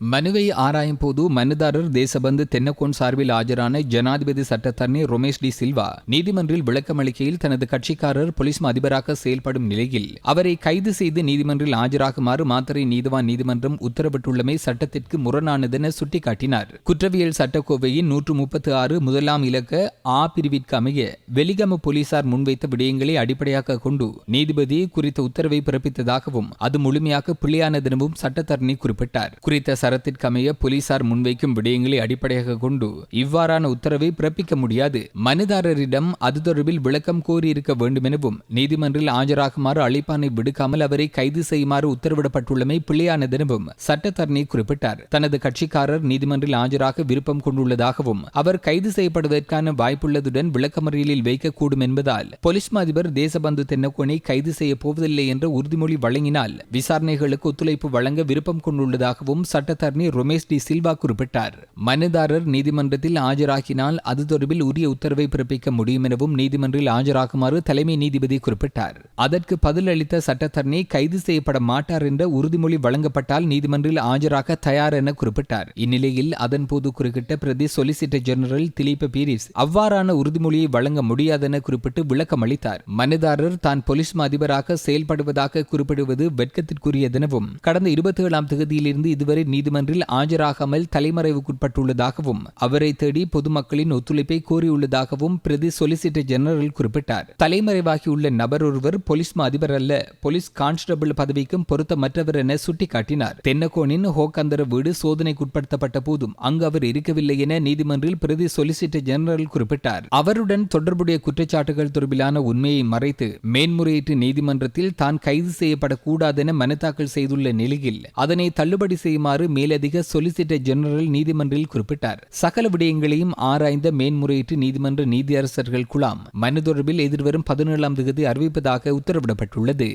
மனுவை ஆராயும் போது மனுதாரர் தேசபந்து தென்னக்கோன் சார்பில் ஆஜரான ஜனாதிபதி சட்டத்தரணி ரொமேஷ் டி சில்வா நீதிமன்றில் விளக்கமளிக்கையில் தனது கட்சிக்காரர் போலீஸ் அதிபராக செயல்படும் நிலையில் அவரை கைது செய்து நீதிமன்றில் ஆஜராகுமாறு மாத்தறை நீதிவான் நீதிமன்றம் உத்தரவிட்டுள்ளமை சட்டத்திற்கு முரணானதென சுட்டிக்காட்டினார். குற்றவியல் சட்டக்கோவையின் நூற்று முப்பத்தி ஆறு முதலாம் இலக்க ஆ பிரிவிற்கு அமைய வெலிகம போலீசார் முன்வைத்த விடயங்களை அடிப்படையாக கொண்டு நீதிபதி குறித்த உத்தரவை பிறப்பித்ததாகவும் அது முழுமையாக பிள்ளையானதெனவும் சட்டத்தரணி குறிப்பிட்டார். குறித்த சரத்திற்கமைய போலீசார் முன்வைக்கும் விடயங்களை அடிப்படையாக கொண்டு இவ்வாறான உத்தரவை பிறப்பிக்க முடியாது. மனுதாரரிடம் அது தொடர்பில் விளக்கம் கோரியிருக்க வேண்டும் எனவும் நீதிமன்றில் ஆஜராகுமாறு அழைப்பானை விடுக்காமல் அவரை கைது செய்யுமாறு உத்தரவிடப்பட்டுள்ளமை பிள்ளையானதெனவும் சட்டத்தரணி குறிப்பிட்டார். தனது கட்சிக்காரர் நீதிமன்றில் ஆஜராக விருப்பம் கொண்டுள்ளதாகவும் அவர் கைது செய்யப்படுவதற்கான வாய்ப்புள்ளதுடன் விளக்கமறியலில் வைக்கக்கூடும் என்பதால் போலீஸ் அதிபர் தேசபந்து தென்னக்கோனை கைது செய்யப் போவதில்லை என்ற உறுதிமொழி வழங்கினால் விசாரணைகளுக்கு ஒத்துழைப்பு வழங்க விருப்பம் கொண்டுள்ளதாகவும் சட்ட சட்டத்தரணி ரொமேஷ் டி சில்வா குறிப்பிட்டார். மனுதாரர் நீதிமன்றத்தில் ஆஜராகினால் அது தொடர்பில் உரிய உத்தரவை பிறப்பிக்க முடியும் எனவும் நீதிமன்றில் ஆஜராகுமாறு தலைமை நீதிபதி குறிப்பிட்டார். அதற்கு பதிலளித்த சட்டத்தரணி கைது செய்யப்பட மாட்டார் என்ற உறுதிமொழி வழங்கப்பட்டால் நீதிமன்றில் ஆஜராக தயார் என குறிப்பிட்டார். இந்நிலையில் அதன்போது குறுக்கிட்ட பிரதி சொலிசிட்டர் ஜெனரல் திலீப பீரிஸ் அவ்வாறான உறுதிமொழியை வழங்க முடியாதென குறிப்பிட்டு விளக்கம் அளித்தார். மனுதாரர் தான் போலீஸ் அதிபராக செயல்படுவதாக குறிப்பிடுவது வெட்கத்திற்குரியதெனவும் கடந்த இருபத்தி ஏழாம் தேதியிலிருந்து இதுவரை நீதி நீதிமன்றில் ஆஜராகாமல் தலைமறைவுக்குட்பட்டுள்ளதாகவும் அவரை தேடி பொதுமக்களின் ஒத்துழைப்பை கோரியுள்ளதாகவும் பிரதி சொலிசிட்டர் ஜெனரல் குறிப்பிட்டார். தலைமறைவாகியுள்ள நபர் ஒருவர் போலீஸ் அதிபர் அல்ல போலீஸ் கான்ஸ்டபிள் பதவிக்கும் பொருத்தமற்றவர் என சுட்டிக்காட்டினார். தென்னகோனின் ஹோக்கந்தர வீடு சோதனைக்குட்படுத்தப்பட்ட போதும் அங்கு அவர் இருக்கவில்லை என நீதிமன்றில் பிரதி சொலிசிட்டர் ஜெனரல் குறிப்பிட்டார். அவருடன் தொடர்புடைய குற்றச்சாட்டுகள் தொடர்பிலான உண்மையை மறைத்து மேன்முறையீட்டு நீதிமன்றத்தில் தான் கைது செய்யப்படக்கூடாதென மனு தாக்கல் செய்துள்ள நிலையில் அதனை தள்ளுபடி செய்யுமாறு மேலதிக சொலிசிட்டர் ஜெனரல் நீதிமன்றில் குறிப்பிட்டார். சகல விடயங்களையும் ஆராய்ந்த மேன்முறையீட்டு நீதிமன்ற நீதியரசர்கள் குழாம். மனு தொடர்பில் எதிர்வரும் பதினேழாம் தேதி அறிவிப்பதாக உத்தரவிடப்பட்டுள்ளது.